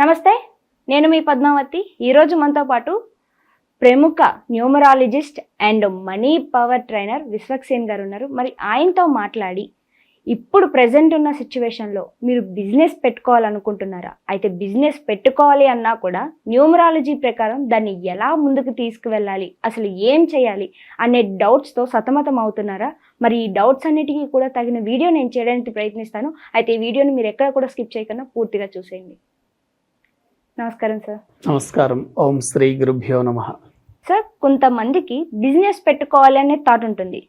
నమస్తే నేను మీ పద్మావతి. ఈరోజు మనతో పాటు ప్రముఖ numerologist and money power trainer Vishwaksen గారు ఉన్నారు. మరి ఆయనతో మాట్లాడి ఇప్పుడు ప్రజెంట్ ఉన్న సిచ్యువేషన్లో మీరు బిజినెస్ పెట్టుకోవాలనుకుంటున్నారా? అయితే బిజినెస్ పెట్టుకోవాలి అన్నా కూడా న్యూమరాలజీ ప్రకారం దాన్ని ఎలా ముందుకు తీసుకువెళ్ళాలి? అసలు ఏం చేయాలి? అనే డౌట్స్తో సతమతం అవుతున్నారా? మరి ఈ డౌట్స్ అన్నిటికీ కూడా తగిన వీడియో నేను చేయడానికి ప్రయత్నిస్తాను. అయితే ఈ వీడియోని మీరు ఎక్కడ కూడా స్కిప్ చేయకుండా పూర్తిగా చూసేయండి. నమస్కారం సార్ నమస్కారం. ఓం శ్రీ గురుభ్యో నమ. సార్ కొంతమందికి బిజినెస్ పెట్టుకోవాలి అనే థాట్ ఉంటుంది.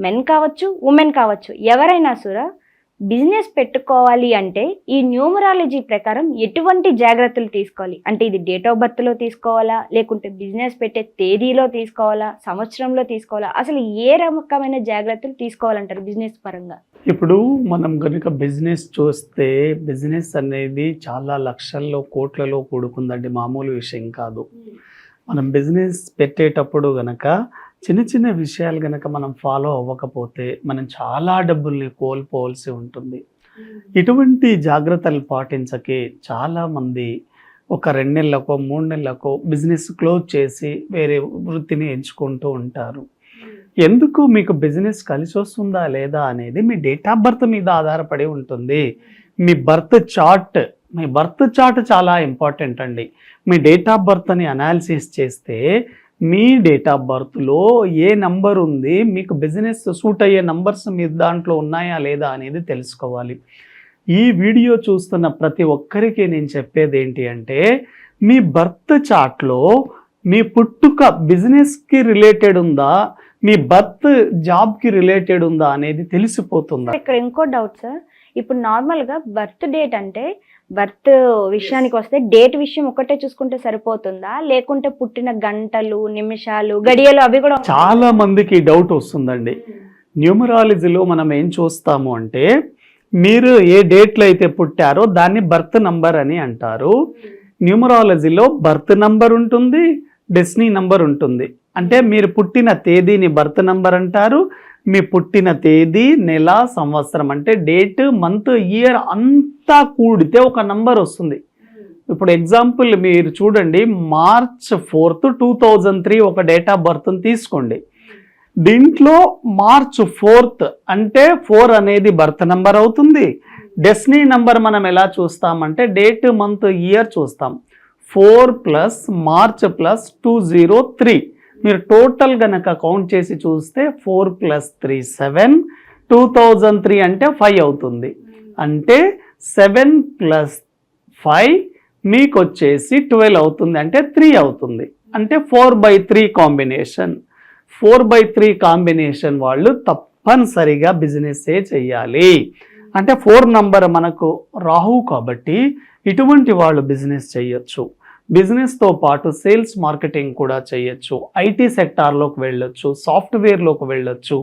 మెన్ కావచ్చు ఉమెన్ కావచ్చు. ఎవరైనా సురా బిజినెస్ పెట్టుకోవాలి అంటే ఈ న్యూమరాలజీ ప్రకారం ఎటువంటి జాగ్రత్తలు తీసుకోవాలి? అంటే ఇది డేట్ ఆఫ్ బర్త్లో తీసుకోవాలా? లేకుంటే బిజినెస్ పెట్టే తేదీలో తీసుకోవాలా? సంవత్సరంలో తీసుకోవాలా? అసలు ఏ రకమైన జాగ్రత్తలు తీసుకోవాలంటారు బిజినెస్ పరంగా? ఇప్పుడు మనం కనుక బిజినెస్ చూస్తే బిజినెస్ అనేది చాలా లక్షల్లో కోట్లలో కూడుకుందండి. మామూలు విషయం కాదు. మనం బిజినెస్ పెట్టేటప్పుడు గనక చిన్న చిన్న విషయాలు గనక మనం ఫాలో అవ్వకపోతే మనం చాలా డబ్బుల్ని కోల్పోవలసి ఉంటుంది. ఇటువంటి జాగ్రత్తలు పాటించకే చాలామంది ఒక రెండు నెలలకో మూడు నెలలకో బిజినెస్ క్లోజ్ చేసి వేరే వృత్తిని ఎంచుకుంటూ ఉంటారు. ఎందుకు మీకు బిజినెస్ కలిసి వస్తుందా లేదా అనేది మీ డేట్ ఆఫ్ బర్త్ మీద ఆధారపడి ఉంటుంది. మీ బర్త్ చార్ట్ మీ బర్త్ చార్ట్ చాలా ఇంపార్టెంట్ అండి. మీ డేట్ ఆఫ్ బర్త్ని అనాలిసిస్ చేస్తే మీ డేట్ ఆఫ్ బర్త్లో ఏ నంబర్ ఉంది మీకు బిజినెస్ సూట్ అయ్యే నంబర్స్ మీ దాంట్లో ఉన్నాయా లేదా అనేది తెలుసుకోవాలి. ఈ వీడియో చూస్తున్న ప్రతి ఒక్కరికి నేను చెప్పేది ఏంటి అంటే మీ బర్త్ చార్ట్లో మీ పుట్టుక బిజినెస్కి రిలేటెడ్ ఉందా మీ బర్త్ జాబ్కి రిలేటెడ్ ఉందా అనేది తెలిసిపోతుందా? ఇక్కడ ఇంకో డౌట్ సార్. ఇప్పుడు నార్మల్గా బర్త్ డేట్ అంటే బర్త్ విషయానికి వస్తే డేట్ విషయం ఒకటే చూసుకుంటే సరిపోతుందా? లేకుంటే పుట్టిన గంటలు నిమిషాలు గడియలు అవి కూడా చాలా మందికి డౌట్ వస్తుందండి. న్యూమరాలజీలో మనం ఏం చూస్తాము అంటే మీరు ఏ డేట్లో అయితే పుట్టారో దాన్ని బర్త్ నంబర్ అని అంటారు. న్యూమరాలజీలో బర్త్ నంబర్ ఉంటుంది డెస్నీ నంబర్ ఉంటుంది. అంటే మీరు పుట్టిన తేదీని బర్త్ నంబర్ అంటారు మీ పుట్టిన తేదీ నెల సంవత్సరం అంటే డేట్ మంత్ ఇయర్ అంతా కూడితే ఒక నంబర్ వస్తుంది. ఇప్పుడు ఎగ్జాంపుల్ మీరు చూడండి March fourth two thousand three ఒక డేట్ ఆఫ్ బర్త్ని తీసుకోండి. దీంట్లో మార్చ్ ఫోర్త్ అంటే ఫోర్ అనేది బర్త్ నంబర్ అవుతుంది. డెస్నీ నంబర్ మనం ఎలా చూస్తామంటే డేట్ మంత్ ఇయర్ చూస్తాం. Four plus March plus two zero three. మీరు టోటల్ గనక కౌంట్ చేసి చూస్తే four plus three seven two thousand three అంటే ఫైవ్ అవుతుంది. అంటే సెవెన్ ప్లస్ ఫైవ్ మీకు వచ్చేసి ట్వెల్వ్ అవుతుంది. అంటే త్రీ అవుతుంది. అంటే four by three combination four by three combination వాళ్ళు తప్పనిసరిగా బిజినెస్సే చెయ్యాలి. అంటే ఫోర్ నంబర్ మనకు రాహు కాబట్టి ఇటువంటి వాళ్ళు బిజినెస్ చేయొచ్చు బిజినెస్తో పాటు సేల్స్ మార్కెటింగ్ కూడా చేయొచ్చు. ఐటీ సెక్టార్లోకి వెళ్ళొచ్చు సాఫ్ట్వేర్లోకి వెళ్ళొచ్చు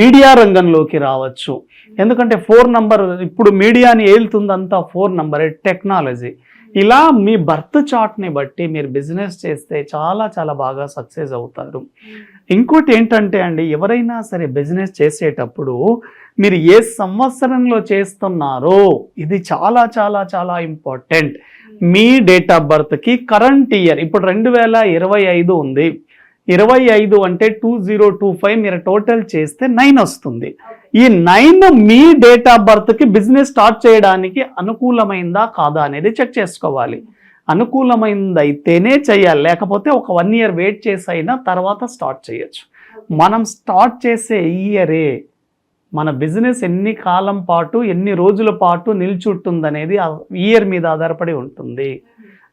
మీడియా రంగంలోకి రావచ్చు. ఎందుకంటే ఫోర్ నంబర్ ఇప్పుడు మీడియాని ఏలుతుందంతా ఫోర్ నంబరే టెక్నాలజీ. ఇలా మీ బర్త్ చార్ట్ని బట్టి మీరు బిజినెస్ చేస్తే చాలా చాలా బాగా సక్సెస్ అవుతారు. ఇంకోటి ఏంటంటే అండి ఎవరైనా సరే బిజినెస్ చేసేటప్పుడు మీరు ఏ సంవత్సరంలో చేస్తున్నారో ఇది చాలా చాలా చాలా ఇంపార్టెంట్. మీ డేట్ ఆఫ్ బర్త్కి కరెంట్ ఇయర్ ఇప్పుడు రెండు వేల ఇరవై ఐదు ఉంది. ఇరవై ఐదు అంటే టూ జీరో టూ ఫైవ్ మీరు టోటల్ చేస్తే నైన్ వస్తుంది. ఈ నైన్ మీ డేట్ ఆఫ్ బర్త్కి బిజినెస్ స్టార్ట్ చేయడానికి అనుకూలమైందా కాదా అనేది చెక్ చేసుకోవాలి. అనుకూలమైంది అయితేనే చేయాలి. లేకపోతే ఒక వన్ ఇయర్ వెయిట్ చేసి అయినా తర్వాత స్టార్ట్ చేయొచ్చు. మనం స్టార్ట్ చేసే ఇయరే మన బిజినెస్ ఎన్ని కాలం పాటు ఎన్ని రోజుల పాటు నిల్చుంటుందనేది ఇయర్ మీద ఆధారపడి ఉంటుంది.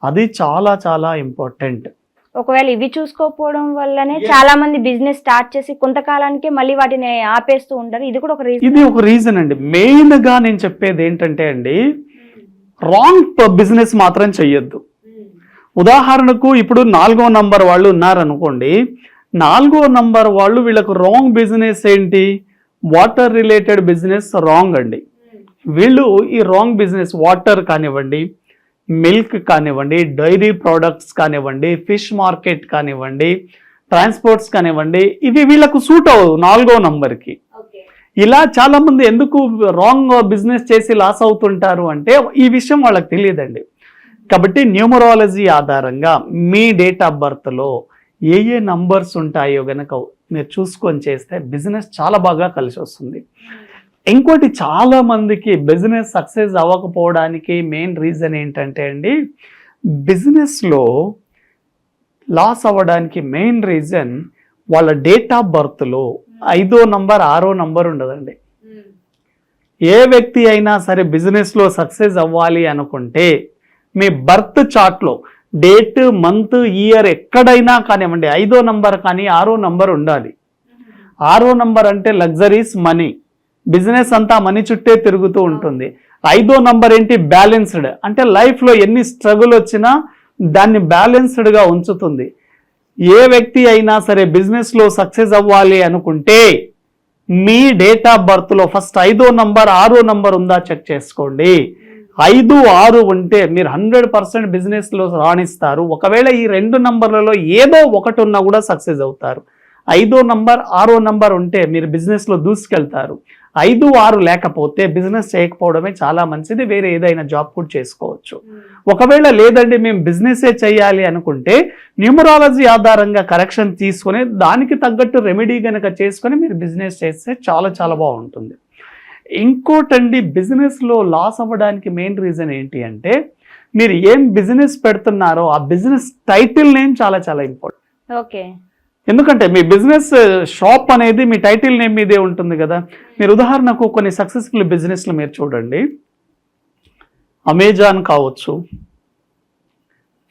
అది చాలా చాలా ఇంపార్టెంట్ ఒకవేళ ఇవి చూసుకోకపోవడం వల్లనే చాలా మంది బిజినెస్ స్టార్ట్ చేసి కొంతకాలానికే మళ్ళీ వాటిని ఆపేస్తూ ఉంటారు ఇది కూడా ఒక రీజన్ ఇది ఒక రీజన్ అండి. మెయిన్గా నేను చెప్పేది ఏంటంటే అండి రాంగ్ బిజినెస్ మాత్రం చెయ్యొద్దు. ఉదాహరణకు ఇప్పుడు నాలుగో నంబర్ వాళ్ళు ఉన్నారనుకోండి నాలుగో నంబర్ వాళ్ళు వీళ్ళకు రాంగ్ బిజినెస్ ఏంటి? వాటర్ రిలేటెడ్ బిజినెస్ రాంగ్ అండి. వీళ్ళు ఈ రాంగ్ బిజినెస్ వాటర్ కానివ్వండి మిల్క్ కానివ్వండి డైరీ ప్రోడక్ట్స్ కానివ్వండి ఫిష్ మార్కెట్ కానివ్వండి ట్రాన్స్పోర్ట్స్ కానివ్వండి ఇవి వీళ్ళకు సూట్ అవ్వదు నాలుగో నంబర్కి. ఇలా చాలా మంది ఎందుకు రాంగ్ బిజినెస్ చేసి లాస్ అవుతుంటారు అంటే ఈ విషయం వాళ్ళకి తెలియదండి. కాబట్టి న్యూమరాలజీ ఆధారంగా మీ డేట్ ఆఫ్ బర్త్లో ఏ ఏ నంబర్స్ ఉంటాయో గనక మీరు చూసుకొని చేస్తే బిజినెస్ చాలా బాగా కలిసి వస్తుంది. ఇంకోటి చాలా మందికి బిజినెస్ సక్సెస్ అవ్వకపోవడానికి మెయిన్ రీజన్ ఏంటంటే అండి బిజినెస్లో లాస్ అవ్వడానికి మెయిన్ రీజన్ వాళ్ళ డేట్ ఆఫ్ బర్త్లో ఐదో నంబర్ ఆరో నంబర్ ఉండదండి. ఏ వ్యక్తి అయినా సరే బిజినెస్లో సక్సెస్ అవ్వాలి అనుకుంటే మీ బర్త్ చార్ట్లో డేట్ మంత్ ఇయర్ ఎక్కడైనా కానివ్వండి ఐదో నంబర్ కానీ ఆరో నంబర్ ఉండాలి. ఆరో నంబర్ అంటే లగ్జరీస్ మనీ. బిజినెస్ అంతా మనీ చుట్టే తిరుగుతూ ఉంటుంది. ఐదో నంబర్ ఏంటి? బ్యాలెన్స్డ్. అంటే లైఫ్లో ఎన్ని స్ట్రగుల్ వచ్చినా దాన్ని బ్యాలెన్స్డ్గా ఉంచుతుంది. ఏ వ్యక్తి అయినా సరే బిజినెస్లో సక్సెస్ అవ్వాలి అనుకుంటే మీ డేట్ ఆఫ్ బర్త్లో ఫస్ట్ ఐదో నంబర్ ఆరో నంబర్ ఉందా చెక్ చేసుకోండి. ఐదు ఆరు ఉంటే మీరు హండ్రెడ్ పర్సెంట్ బిజినెస్లో రాణిస్తారు. ఒకవేళ ఈ రెండు నంబర్లలో ఏదో ఒకటి ఉన్నా కూడా సక్సెస్ అవుతారు. ఐదో నంబర్ ఆరో నంబర్ ఉంటే మీరు బిజినెస్లో దూసుకెళ్తారు. ఐదు ఆరు లేకపోతే బిజినెస్ చేయకపోవడమే చాలా మంచిది. వేరే ఏదైనా జాబ్ కూడా చేసుకోవచ్చు. ఒకవేళ లేదండి మేము బిజినెసే చేయాలి అనుకుంటే న్యూమరాలజీ ఆధారంగా కరెక్షన్ తీసుకొని దానికి తగ్గట్టు రెమెడీ కనుక చేసుకొని మీరు బిజినెస్ చేస్తే చాలా చాలా బాగుంటుంది. ఇంకోటండి బిజినెస్లో లాస్ అవ్వడానికి మెయిన్ రీజన్ ఏంటి అంటే మీరు ఏం బిజినెస్ పెడుతున్నారో ఆ బిజినెస్ టైటిల్ నేమ్ చాలా చాలా ఇంపార్టెంట్ ఓకే. ఎందుకంటే మీ బిజినెస్ షాప్ అనేది మీ టైటిల్ నేమ్ మీదే ఉంటుంది కదా. మీరు ఉదాహరణకు కొన్ని సక్సెస్ఫుల్ బిజినెస్లు మీరు చూడండి. అమెజాన్ కావచ్చు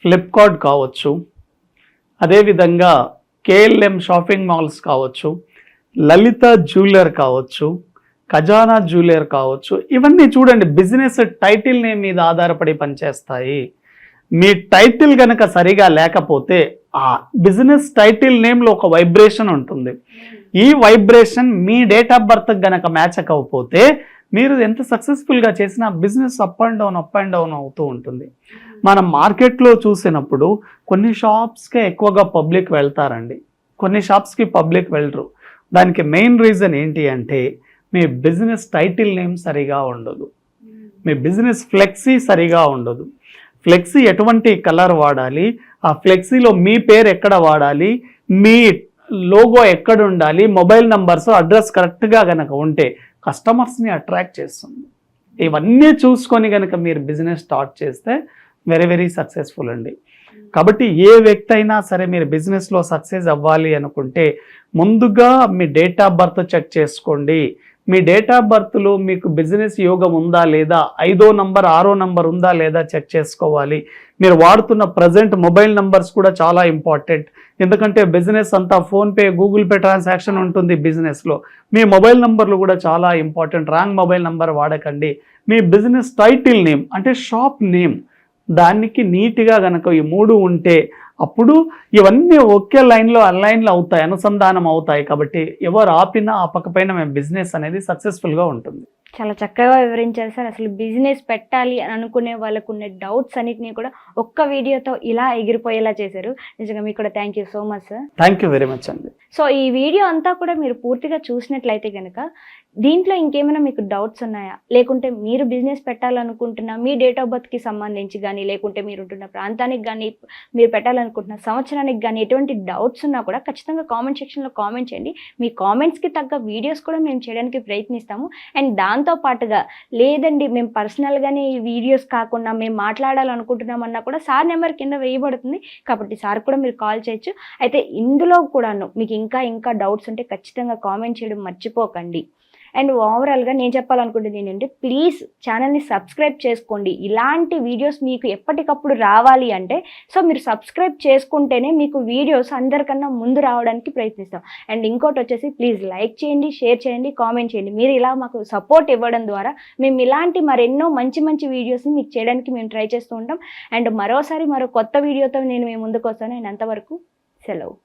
ఫ్లిప్కార్ట్ కావచ్చు అదేవిధంగా కేఎల్ఎం షాపింగ్ మాల్స్ కావచ్చు లలిత జ్యువెలర్ కావచ్చు ఖజానా జ్యువెలర్ కావచ్చు ఇవన్నీ చూడండి బిజినెస్ టైటిల్ నేమ్ మీద ఆధారపడి పనిచేస్తాయి. మీ టైటిల్ కనుక సరిగా లేకపోతే ఆ బిజినెస్ టైటిల్ నేమ్లో ఒక వైబ్రేషన్ ఉంటుంది. ఈ వైబ్రేషన్ మీ డేట్ ఆఫ్ బర్త్ గనక మ్యాచ్ అవ్వకపోతే మీరు ఎంత సక్సెస్ఫుల్గా చేసినా business up and down up and down అవుతూ ఉంటుంది. మనం మార్కెట్లో చూసినప్పుడు కొన్ని షాప్స్కే ఎక్కువగా పబ్లిక్ వెళ్తారండి. కొన్ని షాప్స్కి పబ్లిక్ వెళ్ళరు. దానికి మెయిన్ రీజన్ ఏంటి అంటే మీ బిజినెస్ టైటిల్ నేమ్ సరిగా ఉండదు. మీ బిజినెస్ ఫ్లెక్సీ సరిగా ఉండదు. ఫ్లెక్సీ ఎటువంటి కలర్ వాడాలి? ఆ ఫ్లెక్సీలో మీ పేరు ఎక్కడ వాడాలి? మీ లోగో ఎక్కడ ఉండాలి? మొబైల్ నంబర్స్ అడ్రస్ కరెక్ట్గా కనుక ఉంటే కస్టమర్స్ని అట్రాక్ట్ చేస్తుంది. ఇవన్నీ చూసుకొని కనుక మీరు బిజినెస్ స్టార్ట్ చేస్తే వెరీ వెరీ సక్సెస్ఫుల్ అండి. కాబట్టి ఏ వ్యక్తి అయినా సరే మీరు బిజినెస్లో సక్సెస్ అవ్వాలి అనుకుంటే ముందుగా మీ డేట్ ఆఫ్ బర్త్ చెక్ చేసుకోండి. మీ డేట్ ఆఫ్ బర్త్లో మీకు బిజినెస్ యోగం ఉందా లేదా? ఐదో నంబర్ ఆరో నంబర్ ఉందా లేదా? చెక్ చేసుకోవాలి. మీరు వాడుతున్న ప్రజెంట్ మొబైల్ నంబర్స్ కూడా చాలా ఇంపార్టెంట్ ఎందుకంటే బిజినెస్ అంతా ఫోన్పే గూగుల్ పే ట్రాన్సాక్షన్ ఉంటుంది బిజినెస్లో మీ మొబైల్ నంబర్లు కూడా చాలా ఇంపార్టెంట్ రాంగ్ మొబైల్ నంబర్ వాడకండి. మీ బిజినెస్ టైటిల్ నేమ్ అంటే షాప్ నేమ్ దానికి నీట్గా కనుక ఈ మూడు ఉంటే అప్పుడు ఇవన్నీ ఒకే లైన్లో అన్లైన్లో అవుతాయి అనుసంధానం అవుతాయి కాబట్టి ఎవరు ఆపినా ఆపకపోయినా మేము బిజినెస్ అనేది సక్సెస్ఫుల్గా ఉంటుంది. చాలా చక్కగా వివరించారు సార్. అసలు బిజినెస్ పెట్టాలి అని అనుకునే వాళ్ళకు ఉన్న డౌట్స్ అన్నిటినీ కూడా ఒక్క వీడియోతో ఇలా ఎగిరిపోయేలా చేశారు. నిజంగా మీకు కూడా thank you so much sir thank you very much అండి. సో ఈ వీడియో అంతా కూడా మీరు పూర్తిగా చూసినట్లయితే కనుక దీంట్లో ఇంకేమైనా మీకు డౌట్స్ ఉన్నాయా? లేకుంటే మీరు బిజినెస్ పెట్టాలనుకుంటున్న మీ డేట్ ఆఫ్ బర్త్కి సంబంధించి కానీ లేకుంటే మీరు ఉంటున్న ప్రాంతానికి కానీ మీరు పెట్టాలనుకుంటున్న సంవత్సరానికి కానీ ఎటువంటి డౌట్స్ ఉన్నా కూడా ఖచ్చితంగా కామెంట్ సెక్షన్లో కామెంట్ చేయండి. మీ కామెంట్స్కి తగ్గ వీడియోస్ కూడా మేము చేయడానికి ప్రయత్నిస్తాము. అండ్ దాంతో పాటుగా లేదండి మేము పర్సనల్గానే ఈ వీడియోస్ కాకుండా మేము మాట్లాడాలనుకుంటున్నామన్నా కూడా సార్ నెంబర్ కింద వేయబడుతుంది. కాబట్టి సార్ కూడా మీరు కాల్ చేయొచ్చు. అయితే ఇందులో కూడాను మీకు ఇంకా ఇంకా డౌట్స్ ఉంటే ఖచ్చితంగా కామెంట్ చేయడం మర్చిపోకండి. అండ్ ఓవరాల్గా నేను చెప్పాలనుకుంటుంది ఏంటంటే ప్లీజ్ ఛానల్ని సబ్స్క్రైబ్ చేసుకోండి. ఇలాంటి వీడియోస్ మీకు ఎప్పటికప్పుడు రావాలి అంటే సో మీరు సబ్స్క్రైబ్ చేసుకుంటేనే మీకు వీడియోస్ అందరికన్నా ముందు రావడానికి ప్రయత్నిస్తాం. అండ్ ఇంకోటి వచ్చేసి ప్లీజ్ లైక్ చేయండి షేర్ చేయండి కామెంట్ చేయండి. మీరు ఇలా మాకు సపోర్ట్ ఇవ్వడం ద్వారా మేము ఇలాంటి మరెన్నో మంచి మంచి వీడియోస్ని మీకు చేయడానికి మేము ట్రై చేస్తూ ఉంటాం. అండ్ మరోసారి మరో కొత్త వీడియోతో నేను మీ ముందుకు వస్తాను. అండ్ అంతవరకు సెలవు.